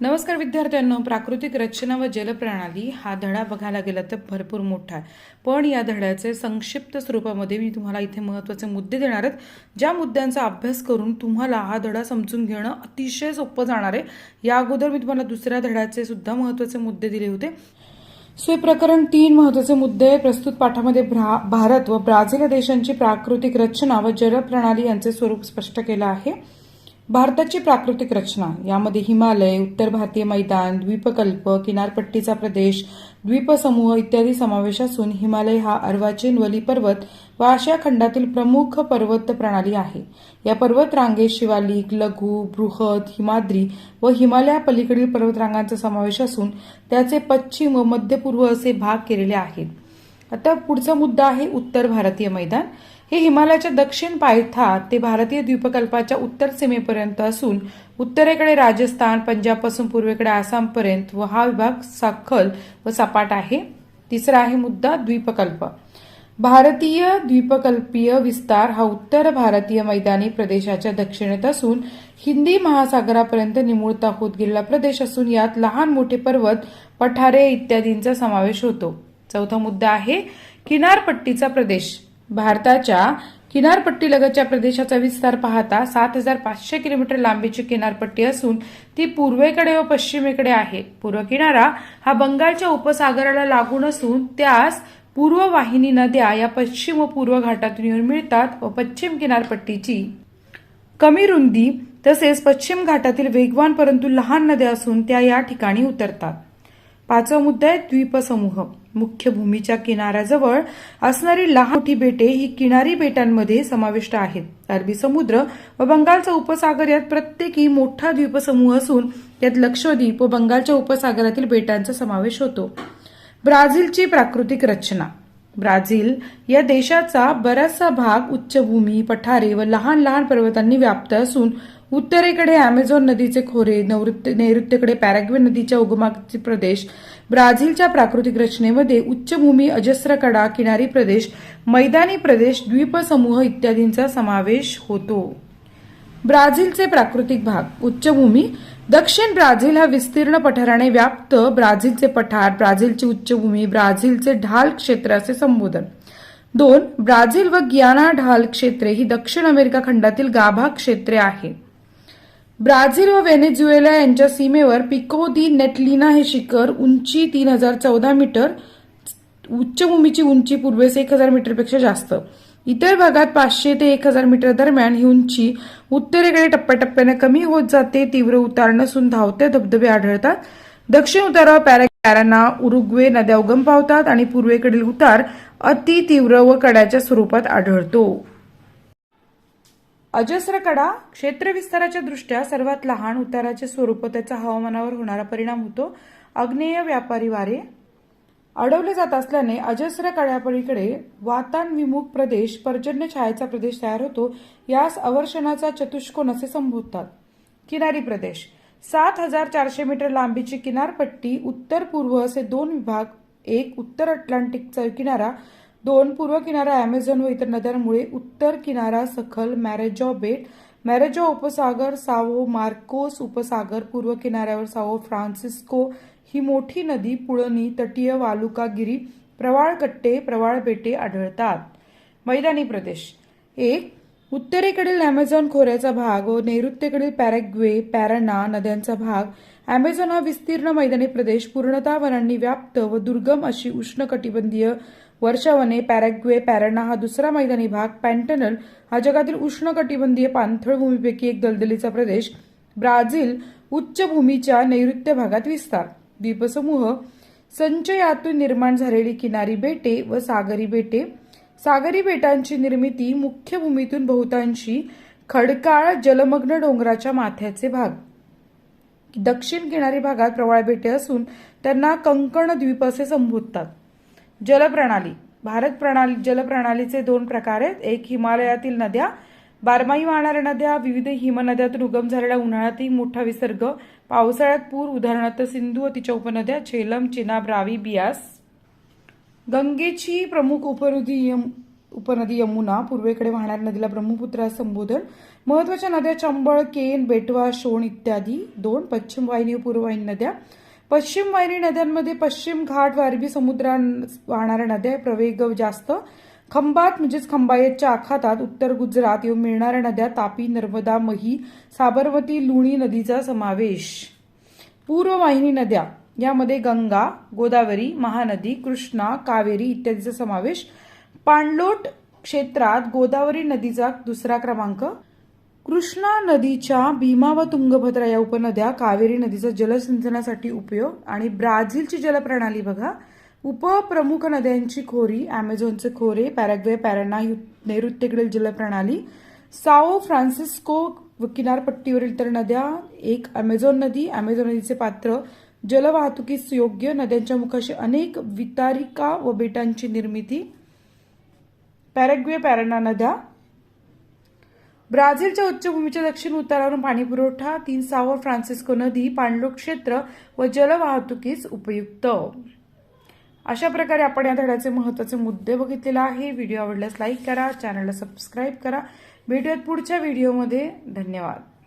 नमस्कार विद्यार्थ्यांनो प्राकृतिक रचना व जलप्रणाली हा धडा बघायला गेला तर भरपूर मोठा आहे. पण या धड्याचे संक्षिप्त स्वरूपामध्ये मी तुम्हाला इथे महत्त्वाचे मुद्दे देणार आहेत. ज्या मुद्द्यांचा अभ्यास करून तुम्हाला हा धडा समजून घेणं अतिशय सोपं जाणार आहे. या अगोदर मी तुम्हाला दुसऱ्या धड्याचे सुद्धा महत्त्वाचे मुद्दे दिले होते. सो हे प्रकरण तीन महत्त्वाचे मुद्दे प्रस्तुत पाठामध्ये भ्रा- भारत व ब्राझील देशांची प्राकृतिक रचना व जलप्रणाली यांचे स्वरूप स्पष्ट केलं आहे. भारताची प्राकृतिक रचना यामध्ये हिमालय उत्तर भारतीय मैदान द्वीपकल्प किनारपट्टीचा प्रदेश द्वीपसमूह इत्यादी समावेश असून हिमालय हा अर्वाचीन वली पर्वत व आशिया खंडातील प्रमुख पर्वत प्रणाली आहे. या पर्वत रांगेत शिवालिक लघु बृहद हिमाद्री व हिमालया पलीकडील पर्वतरांगांचा समावेश असून त्याचे पश्चिम व मध्यपूर्व असे भाग केलेले आहेत. आता पुढचा मुद्दा आहे उत्तर भारतीय मैदान. हे हिमालयाच्या दक्षिण पायथा ते भारतीय द्वीपकल्पाच्या उत्तर सीमेपर्यंत असून उत्तरेकडे राजस्थान पंजाबपासून पूर्वेकडे आसामपर्यंत व हा विभाग सखल व सपाट आहे. तिसरा आहे मुद्दा द्वीपकल्प. भारतीय द्वीपकल्पीय विस्तार हा उत्तर भारतीय मैदानी प्रदेशाच्या दक्षिणेत असून हिंदी महासागरापर्यंत निमुळता होत गेलेला प्रदेश असून यात लहान मोठे पर्वत पठारे इत्यादींचा समावेश होतो. चौथा मुद्दा आहे किनारपट्टीचा प्रदेश. भारताच्या किनारपट्टीलगतच्या प्रदेशाचा विस्तार पाहता सात हजार पाचशे किलोमीटर लांबीची किनारपट्टी असून ती पूर्वेकडे व पश्चिमेकडे आहे. पूर्व किनारा हा बंगालच्या उपसागराला लागून असून त्यास पूर्व वाहिनी नद्या या पश्चिम व पूर्व घाटातून येऊन मिळतात व पश्चिम किनारपट्टीची कमी रुंदी तसेच पश्चिम घाटातील वेगवान परंतु लहान नद्या असून त्या या ठिकाणी उतरतात. पाचवा मुद्दा आहे द्वीपसमूह. मुख्य भूमीच्या किनाऱ्याजवळ असणारी लहान मोठी बेटे ही किनारी बेटांमध्ये समाविष्ट आहेत. अरबी समुद्र व बंगालचा उपसागर यात प्रत्येकी मोठा द्वीपसमूह असून यात लक्षद्वीप व बंगालच्या उपसागरातील बेटांचा समावेश होतो. ब्राझीलची प्राकृतिक रचना. ब्राझील या देशाचा बराचसा भाग उच्चभूमी पठारे व लहान लहान पर्वतांनी व्याप्त असून उत्तरेकडे अमेझॉन नदीचे खोरे नैऋत्यकडे नैऋत्येकडे पॅराग्वे नदीच्या उगमाचे प्रदेश ब्राझीलच्या प्राकृतिक रचनेमध्ये उच्चभूमी अजस्र कडा किनारी प्रदेश मैदानी प्रदेश द्वीपसमूह इत्यादींचा समावेश होतो. ब्राझीलचे प्राकृतिक भाग उच्चभूमी दक्षिण ब्राझील हा विस्तीर्ण पठाराने व्याप्त ब्राझीलचे पठार ब्राझीलची उच्चभूमी ब्राझीलचे ढाल क्षेत्र असे संबोधन. दोन ब्राझील व गियाना ढाल क्षेत्रे ही दक्षिण अमेरिका खंडातील गाभा क्षेत्रे आहेत. ब्राझील व व्हेनेझुएला यांच्या सीमेवर पिको दी नेटलिना हे शिखर उंची तीन हजार चौदा मीटर उच्चभूमीची उंची पूर्वेस एक हजार मीटरपेक्षा जास्त. इतर भागात पाचशे ते एक हजार मीटर दरम्यान ही उंची उत्तरेकडे टप्प्याटप्प्याने कमी होत जाते तीव्र उतार नसून धावते धबधबे आढळतात. दक्षिण उतारावर पॅराना उरुग्वे नद्या उगम पावतात आणि पूर्वेकडील उतार अति तीव्र व कड्याच्या स्वरूपात आढळतो. अजस्र कडा क्षेत्र विस्ताराच्या दृष्ट्या सर्वात लहान उताराचे स्वरूप त्याचा हवामानावर होणारा परिणाम होतो. आग्नेय व्यापारी वारे. अडवले जात असल्याने अजस्र कड्यापलीकडे वातानविमुख प्रदेश पर्जन्य छायाचा प्रदेश तयार होतो. यास अवर्षणाचा चतुष्कोन असे संबोधतात. किनारी प्रदेश. सात हजार चारशे मीटर लांबीची किनारपट्टी उत्तर पूर्व असे दोन विभाग एक उत्तर अटलांटिकचा किनारा दोन पूर्व किनारा अमेझॉन व इतर नद्यांमुळे उत्तर किनारा सखल मॅरेजॉ बेट मॅरेजॉ उपसागर सावो मार्कोस उपसागर पूर्व किनाऱ्यावर सावो फ्रान्सिस्को ही मोठी नदी पुळणी तटीय वालुकागिरी प्रवाळ कट्टे प्रवाळ बेटे आढळतात. मैदानी प्रदेश. एक उत्तरेकडील अमेझॉन खोऱ्याचा भाग व नैऋत्येकडील पॅरेग्वे पॅराना नद्यांचा भाग. अमेझॉन हा विस्तीर्ण मैदानी प्रदेश पूर्णतावरांनी व्याप्त व दुर्गम अशी उष्णकटिबंधीय वर्षावने पॅरॅग्वे पॅराना हा दुसरा मैदानी भाग पॅन्टनल हा जगातील उष्णकटिबंधीय पाणथळ भूमीपैकी एक दलदलीचा प्रदेश. ब्राझील उच्च भूमीच्या नैऋत्य भागात विस्तार. द्वीपसमूह संचयातून निर्माण झालेली किनारी बेटे व सागरी बेटे. सागरी बेटांची निर्मिती मुख्य भूमीतून बहुतांशी खडकाळ जलमग्न डोंगराच्या माथ्याचे भाग. दक्षिण किनारी भागात प्रवाळ बेटे असून त्यांना कंकण द्वीप असे संबोधतात. जलप्रणाली. भारत प्रणाली जलप्रणालीचे दोन प्रकार आहेत. एक हिमालयातील नद्या. बारमाही वाहणाऱ्या नद्या विविध हिमनद्यातून उगम झालेल्या उन्हाळ्यातही मोठा विसर्ग पावसाळ्यात पूर उदाहरणार्थ सिंधू व तिच्या उपनद्या झेलम चिनाब रावी बियास. गंगेची प्रमुख उपनदी यम- उपनदी यमुना पूर्वेकडे वाहणाऱ्या नदीला ब्रह्मपुत्रा संबोधन. महत्त्वाच्या नद्या चंबळ केन बेटवा शोण इत्यादी दोन पश्चिम वाहिनी व पूर्ववाहिनी नद्या. पश्चिम वाहिनी नद्यांमध्ये पश्चिम घाट व अरबी वाहणाऱ्या नद्या प्रवेग जास्त. खंबात म्हणजेच खंबायतच्या आखातात उत्तर गुजरात येऊन मिळणाऱ्या नद्या तापी नर्मदा मही साबरमती लुणी नदीचा समावेश. पूर्व वाहिनी नद्या यामध्ये गंगा गोदावरी महानदी कृष्णा कावेरी इत्यादीचा समावेश. पाणलोट क्षेत्रात गोदावरी नदीचा दुसरा क्रमांक कृष्णा नदीच्या भीमा व तुंगभद्रा या उपनद्या कावेरी नदीचा जलसिंचनासाठी उपयोग आणि ब्राझीलची जलप्रणाली बघा. उपप्रमुख नद्यांची खोरी अमेझॉनचे खोरे पॅराग्वे पॅराना नैऋत्येकडील जलप्रणाली साओ फ्रान्सिस्को व किनारपट्टीवरील तर नद्या एक अमेझॉन नदी अमेझॉन नदीचे पात्र जलवाहतुकीस योग्य नद्यांच्या मुखाशी अनेक वितारिका व बेटांची निर्मिती पॅराग्वे पॅराना नद्या ब्राझीलच्या उच्चभूमीच्या दक्षिण उतारावरून पाणीपुरवठा तीन सावर फ्रान्सिस्को नदी पाणलोक क्षेत्र व जलवाहतुकीस उपयुक्त. अशा प्रकारे आपण या धड्याचे महत्त्वाचे मुद्दे बघितलेले आहे. व्हिडिओ आवडल्यास लाईक करा चॅनलला सबस्क्राईब करा. भेटूयात पुढच्या व्हिडिओमध्ये. धन्यवाद.